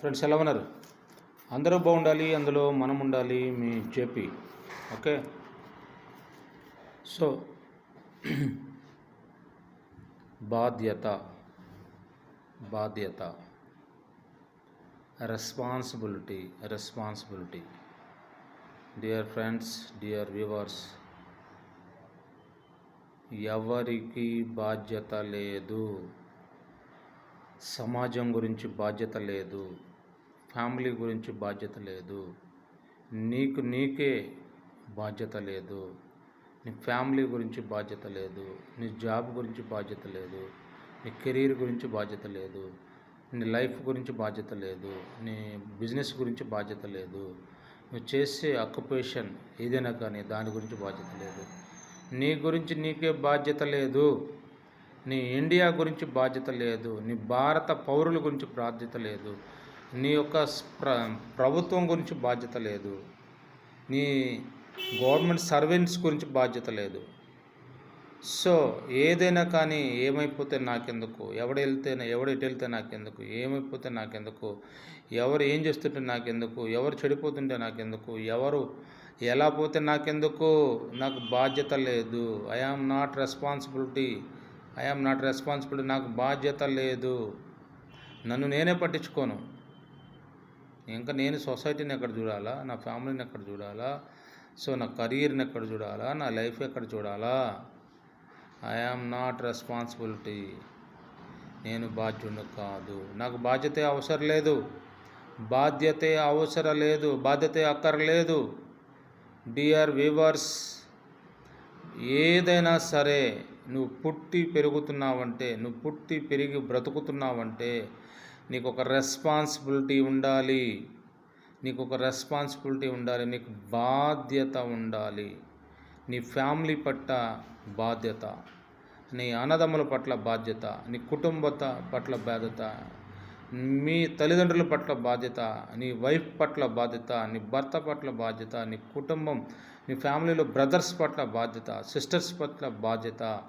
Friends ఎలా ఉన్నారు? అందరూ బాగుండాలి అందులో మనం ఉండాలి మీ చెప్పి ఓకే? సో బాధ్యత బాధ్యత responsibility responsibility dear friends dear viewers ఎవరికి బాధ్యత లేదు? సమాజం గురించి బాధ్యత లేదు ఫ్యామిలీ గురించి బాధ్యత లేదు నీకు నీకే బాధ్యత లేదు నీ ఫ్యామిలీ గురించి బాధ్యత లేదు నీ జాబ్ గురించి బాధ్యత లేదు నీ కెరీర్ గురించి బాధ్యత లేదు నీ లైఫ్ గురించి బాధ్యత లేదు నీ బిజినెస్ గురించి బాధ్యత లేదు నువ్వు చేసే అక్యుపేషన్ ఏదైనా కానీ దాని గురించి బాధ్యత లేదు నీ గురించి నీకే బాధ్యత లేదు నీ ఇండియా గురించి బాధ్యత లేదు నీ భారత పౌరుల గురించి బాధ్యత లేదు నీ యొక్క ప్ర ప్రభుత్వం గురించి బాధ్యత లేదు నీ గవర్నమెంట్ సర్వెంట్స్ గురించి బాధ్యత లేదు. సో ఏదైనా కానీ ఏమైపోతే నాకెందుకు? ఎవడు వెళ్తేనే ఎవడు ఎటు వెళ్తే నాకెందుకు? ఏమైపోతే నాకెందుకు? ఎవరు ఏం చేస్తుంటే నాకెందుకు? ఎవరు చెడిపోతుంటే నాకెందుకు? ఎవరు ఎలా పోతే నాకెందుకు? నాకు బాధ్యత లేదు. I am not responsibility I am not responsibility నాకు బాధ్యత లేదు. నన్ను నేనే పట్టించుకోను. ఇంకా నేను సొసైటీని ఎక్కడ చూడాలా? నా ఫ్యామిలీని ఎక్కడ చూడాలా? సో నా కెరీర్ని ఎక్కడ చూడాలా? నా లైఫ్ ఎక్కడ చూడాలా? ఐ ఆమ్ నాట్ రెస్పాన్సిబిలిటీ నేను బాధ్యుడు కాదు. నాకు బాధ్యతే అవసరం లేదు. బాధ్యతే అవసరం లేదు. బాధ్యతే అక్కర్లేదు. డియర్ వీవర్స్ ఏదైనా సరే నువ్వు పుట్టి పెరుగుతున్నావంటే నువ్వు పుట్టి పెరిగి బ్రతుకుతున్నావంటే నీకు ఒక రెస్పాన్సిబిలిటీ ఉండాలి. నీకు ఒక రెస్పాన్సిబిలిటీ ఉండాలి. నీకు బాధ్యత ఉండాలి. నీ ఫ్యామిలీ పట్ల బాధ్యత. నీ అన్నదమ్ముల పట్ల బాధ్యత. నీ కుటుంబత పట్ల బాధ్యత. మీ తల్లిదండ్రుల పట్ల బాధ్యత నీ వైఫ్ పట్ల బాధ్యత నీ భర్త పట్ల బాధ్యత నీ కుటుంబం నీ ఫ్యామిలీలో బ్రదర్స్ పట్ల బాధ్యత సిస్టర్స్ పట్ల బాధ్యత.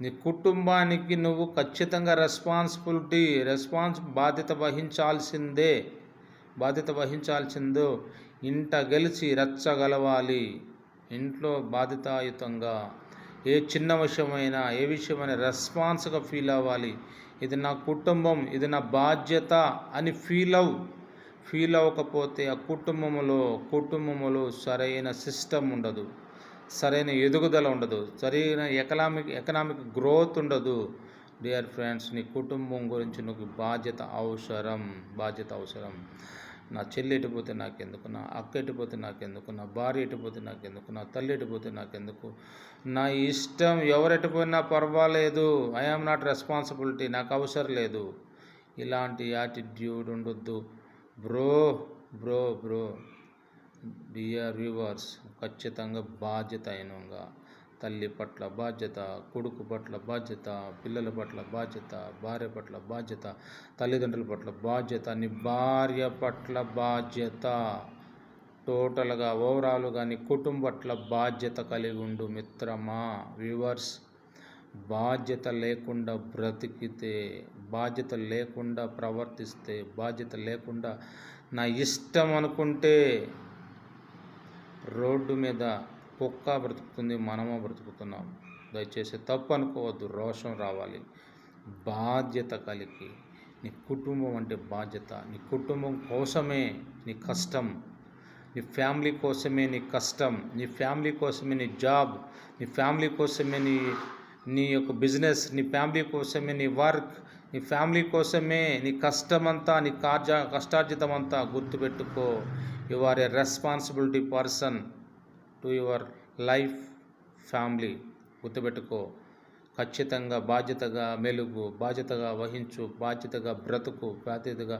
నీ కుటుంబానికి నువ్వు ఖచ్చితంగా రెస్పాన్సిబిలిటీ రెస్పాన్స్ బాధ్యత వహించాల్సిందే. బాధ్యత వహించాల్సిందో. ఇంట గెలిచి రెచ్చగలవాలి. ఇంట్లో బాధ్యతాయుతంగా ఏ చిన్న విషయమైనా ఏ విషయమైనా రెస్పాన్స్గా ఫీల్ అవ్వాలి. ఇది నా కుటుంబం ఇది నా బాధ్యత అని ఫీల్ అవ్వు. ఫీల్ అవ్వకపోతే ఆ కుటుంబంలో కుటుంబంలో సరైన సిస్టమ్ ఉండదు సరైన ఎదుగుదల ఉండదు సరైన ఎకనామిక్ ఎకనామిక్ గ్రోత్ ఉండదు. డియర్ ఫ్రెండ్స్ నీ కుటుంబం గురించి నీకు బాధ్యత అవసరం బాధ్యత అవసరం. నా చెల్లి ఎటుపోతే నాకెందుకు నా అక్క ఎటుపోతే నాకెందుకు నా భార్య ఎటుపోతే నాకెందుకు నా తల్లి ఎటుపోతే నాకెందుకు? నా ఇష్టం ఎవరెటుపోయినా పర్వాలేదు. ఐ నాట్ రెస్పాన్సిబిలిటీ నాకు అవసరం లేదు. ఇలాంటి యాటిట్యూడ్ ఉండొద్దు. Bro bro bro dear viewers ఖచ్చితంగా బాధ్యత అయినంగా. తల్లి పట్ల బాధ్యత కొడుకు పట్ల బాధ్యత పిల్లల పట్ల బాధ్యత భార్య పట్ల బాధ్యత తల్లిదండ్రుల పట్ల బాధ్యత నీ భార్య పట్ల బాధ్యత. టోటల్గా ఓవరాల్గా నీ కుటుంబం పట్ల బాధ్యత కలిగి ఉండు మిత్రమా వ్యూవర్స్. బాధ్యత లేకుండా బ్రతికితే బాధ్యత లేకుండా ప్రవర్తిస్తే బాధ్యత లేకుండా నా ఇష్టం అనుకుంటే రోడ్డు మీద కుక్క బ్రతుకుతుంది మనము బ్రతుకుతున్నాం. దయచేసి తప్పు అనుకోవద్దు రోషం రావాలి. బాధ్యత కలిగి నీ కుటుంబం అంటే బాధ్యత. నీ కుటుంబం కోసమే నీ కష్టం. నీ ఫ్యామిలీ కోసమే నీ కష్టం. నీ ఫ్యామిలీ కోసమే నీ జాబ్. నీ ఫ్యామిలీ కోసమే నీ నీ యొక్క బిజినెస్. నీ ఫ్యామిలీ కోసమే నీ వర్క్. నీ ఫ్యామిలీ కోసమే నీ కష్టమంతా నీ కార్జ కష్టార్జితం అంతా గుర్తుపెట్టుకో. You are a responsibility person to your life family గుర్తుపెట్టుకో. ఖచ్చితంగా బాధ్యతగా మెలుగు బాధ్యతగా వహించు బాధ్యతగా బ్రతుకు బాధ్యతగా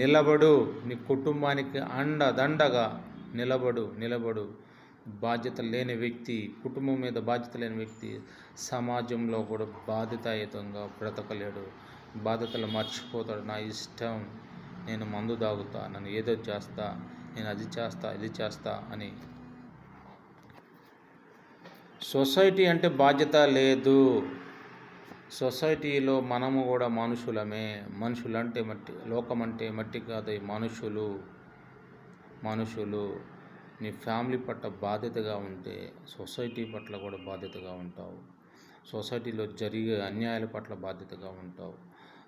నిలబడు. నీ కుటుంబానికి అండ దండగా నిలబడు నిలబడు. బాధ్యత లేని వ్యక్తి కుటుంబం మీద బాధ్యత లేని వ్యక్తి సమాజంలో కూడా బాధ్యతాయుతంగా బ్రతకలేడు. బాధ్యతలు మర్చిపోతాడు. నా ఇష్టం నేను మందు తాగుతా నన్ను ఏదో చేస్తా నేను అది చేస్తా ఇది చేస్తా అని సొసైటీ అంటే బాధ్యత లేదు. సొసైటీలో మనము కూడా మనుషులమే. మనుషులంటే మట్టి లోకం అంటే మట్టి కాదు ఈ మనుషులు. మనుషులు నీ ఫ్యామిలీ పట్ల బాధ్యతగా ఉంటే సొసైటీ పట్ల కూడా బాధ్యతగా ఉంటావు. సొసైటీలో జరిగే అన్యాయాల పట్ల బాధ్యతగా ఉంటావు.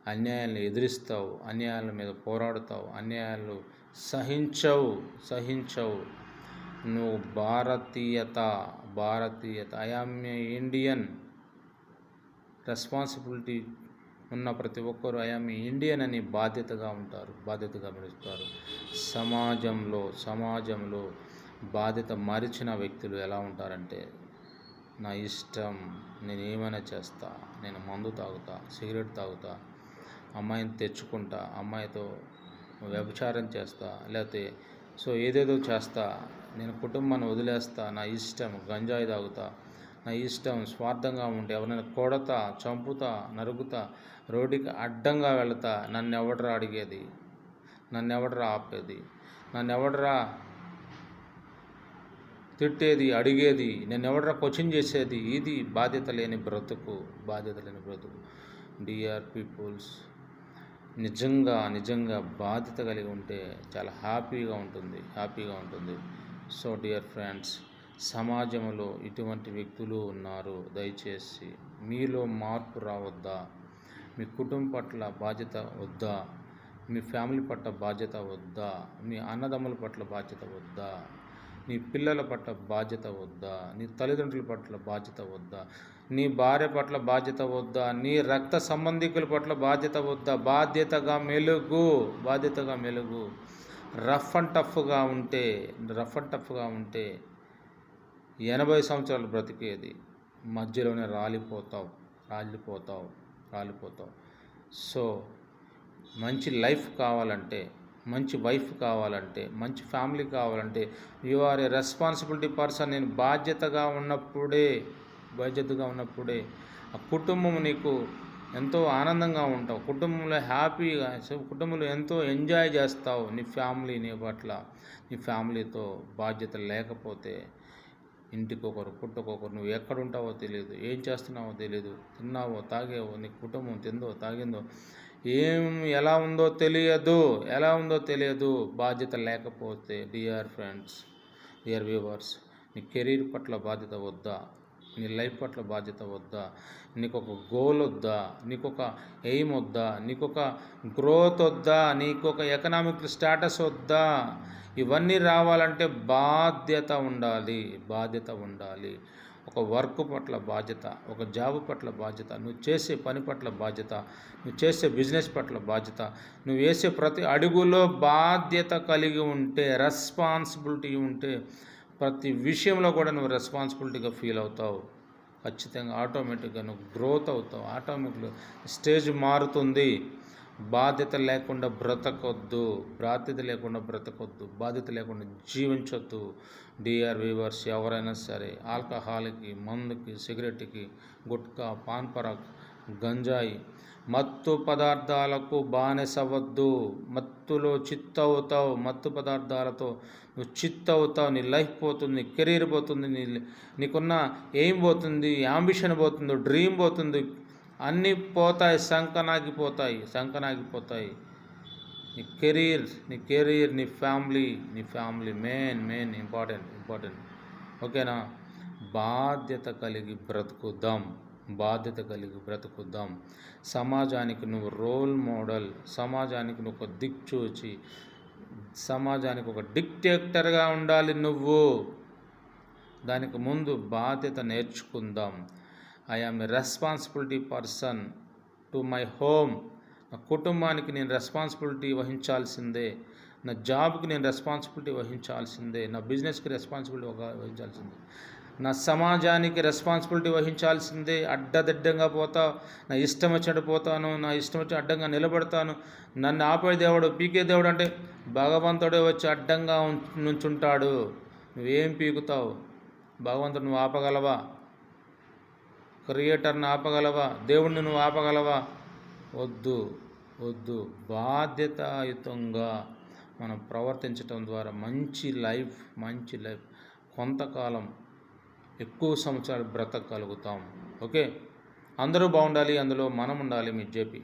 అన్యాయాలను ఎదిరిస్తావు. అన్యాయాల మీద పోరాడుతావు. అన్యాయాలు సహించవు. సహించవు. నువ్వు భారతీయత భారతీయత. ఐఆమ్ ఇండియన్ రెస్పాన్సిబిలిటీ ఉన్న ప్రతి ఒక్కరూ ఐఆమ్ ఇండియన్ అని బాధ్యతగా ఉంటారు బాధ్యతగా మెరుస్తారు సమాజంలో సమాజంలో బాధ్యత మరిచిన వ్యక్తులు ఎలా ఉంటారంటే నా ఇష్టం నేను ఏమైనా చేస్తా నేను మందు తాగుతా సిగరెట్ తాగుతా అమ్మాయిని తెచ్చుకుంటా అమ్మాయితో వ్యభిచారం చేస్తా లేకపోతే సో ఏదేదో చేస్తా నేను కుటుంబాన్ని వదిలేస్తా నా ఇష్టం గంజాయి తాగుతా నా ఇష్టం స్వార్థంగా ఉంటే ఎవరైనా కొడతా చంపుతా నరుకుతా రోడ్డుకి అడ్డంగా వెళతా నన్ను ఎవడరా అడిగేది? నన్ను ఎవడరా ఆపేది? నన్ను ఎవడరా తిట్టేది అడిగేది? నేను ఎవడరా క్వశ్చన్ చేసేది? ఇది బాధ్యత లేని బ్రతుకు బాధ్యత లేని బ్రతుకు. డిఆర్ పీపుల్స్ నిజంగా నిజంగా బాధ్యత కలిగి ఉంటే చాలా హ్యాపీగా ఉంటుంది హ్యాపీగా ఉంటుంది. సో డియర్ ఫ్రెండ్స్ సమాజంలో ఇటువంటి వ్యక్తులు ఉన్నారు. దయచేసి మీలో మార్పు రావద్దా? మీ కుటుంబం పట్ల బాధ్యత వద్దా? మీ ఫ్యామిలీ పట్ల బాధ్యత వద్దా? మీ అన్నదమ్ముల పట్ల బాధ్యత వద్దా? నీ పిల్లల పట్ల బాధ్యత వద్దా? నీ తల్లిదండ్రుల పట్ల బాధ్యత వద్దా? నీ భార్య పట్ల బాధ్యత వద్దా? నీ రక్త సంబంధికుల పట్ల బాధ్యత వద్దా? బాధ్యతగా మెలుగు బాధ్యతగా మెలుగు. రఫ్ అండ్ టఫ్గా ఉంటే రఫ్ అండ్ టఫ్గా ఉంటే ఎనభై సంవత్సరాలు బ్రతికేది. మధ్యలోనే రాలిపోతావు రాలిపోతావు రాలిపోతావు. సో మంచి లైఫ్ కావాలంటే మంచి వైఫ్ కావాలంటే మంచి ఫ్యామిలీ కావాలంటే you are a responsibility person. నేను బాధ్యతగా ఉన్నప్పుడే బాధ్యతగా ఉన్నప్పుడే ఆ కుటుంబం నీకు ఎంతో ఆనందంగా ఉంటావు. కుటుంబంలో హ్యాపీగా కుటుంబంలో ఎంతో ఎంజాయ్ చేస్తావు నీ ఫ్యామిలీ నీ పట్ల. నీ ఫ్యామిలీతో బాధ్యత లేకపోతే ఇంటికొకరు పుట్టుకొకరు పుట్టకొకరు నువ్వు ఎక్కడుంటావో తెలియదు ఏం చేస్తున్నావో తెలియదు తిన్నావో తాగేవో నీ కుటుంబం తిందో తాగిందో ఏం ఎలా ఉందో తెలియదు. ఎలా ఉందో తెలియదు. బాధ్యత లేకపోతే డియర్ ఫ్రెండ్స్ డియర్ వ్యూవర్స్ నీ కెరీర్ పట్ల బాధ్యత వద్దా? నీ లైఫ్ పట్ల బాధ్యత వద్దా? నీకు ఒక గోల్ వద్దా? నీకు ఒక ఎయిమ్ వద్దా? నీకు ఒక గ్రోత్ వద్దా? నీకు ఒక ఎకనామిక్ స్టేటస్ వద్దా? ఇవన్నీ రావాలంటే బాధ్యత ఉండాలి. బాధ్యత ఉండాలి. ఒక వర్క్ పట్ల బాధ్యత ఒక జాబ్ పట్ల బాధ్యత నువ్వు చేసే పని పట్ల బాధ్యత నువ్వు చేసే బిజినెస్ పట్ల బాధ్యత నువ్వు వేసే ప్రతి అడుగులో బాధ్యత కలిగి ఉంటే రెస్పాన్సిబిలిటీ ఉంటే ప్రతి విషయంలో కూడా నువ్వు రెస్పాన్సిబిలిటీగా ఫీల్ అవుతావు. ఖచ్చితంగా ఆటోమేటిక్గా నువ్వు గ్రోత్ అవుతావు. ఆటోమేటిక్గా స్టేజ్ మారుతుంది. బాధ్యత లేకుండా బ్రతకొద్దు. బాధ్యత లేకుండా బ్రతకొద్దు. బాధ్యత లేకుండా జీవించొద్దు. డిఆర్ వీవర్స్ ఎవరైనా సరే ఆల్కహాల్కి మందుకి సిగరెట్కి గుట్కా పాన్పరాక్ గంజాయి. మత్తు పదార్థాలకు బానిసవద్దు. మత్తులో చిత్తవుతావు మత్తు పదార్థాలతో నువ్వు చిత్తవుతావు. నీ లైఫ్ పోతుంది కెరీర్ పోతుంది నీ నీకున్న ఏం పోతుంది యాంబిషన్ పోతుంది డ్రీమ్ పోతుంది. అన్నీ పోతాయి సంకనాగిపోతాయి సంకనాగిపోతాయి. నీ కెరీర్ నీ కెరీర్ నీ ఫ్యామిలీ నీ family main main important important. ఓకేనా? బాధ్యత కలిగి బ్రతుకుదాం. బాధ్యత కలిగి బ్రతుకుద్దాం సమాజానికి నువ్వు రోల్ మోడల్ సమాజానికి నువ్వు ఒక దిక్చూచి సమాజానికి ఒక డిక్టేటర్గా ఉండాలి నువ్వు. దానికి ముందు బాధ్యత నేర్చుకుందాం. I am responsibility person to my home నా కుటుంబానికి నేను రెస్పాన్సిబిలిటీ వహించాల్సిందే. నా జాబ్కి నేను రెస్పాన్సిబిలిటీ వహించాల్సిందే. నా బిజినెస్కి రెస్పాన్సిబిలిటీ వహించాల్సిందే. నా సమాజానికి రెస్పాన్సిబిలిటీ వహించాల్సిందే. అడ్డదిడ్డంగా పోతా నా ఇష్టం వచ్చినట్టు పోతాను నా ఇష్టం వచ్చి అడ్డంగా నిలబడతాను. నన్ను ఆపే దేవుడు పీకే దేవుడు అంటే భగవంతుడే వచ్చి అడ్డంగా ఉం- నుంచుంటాడు. నువ్వేం పీకుతావు? భగవంతుడు నువ్వు ఆపగలవా? క్రియేటర్ని ఆపగలవా? దేవుడిని నువ్వు ఆపగలవా? వద్దు వద్దు. బాధ్యతాయుతంగా మనం ప్రవర్తించటం ద్వారా మంచి లైఫ్ మంచి లైఫ్. కొంతకాలం ఎక్కువ సంవత్సరాలు బ్రతకగలుగుతాం. ఓకే? అందరూ బాగుండాలి అందులో మనం ఉండాలి మీ జేపీ.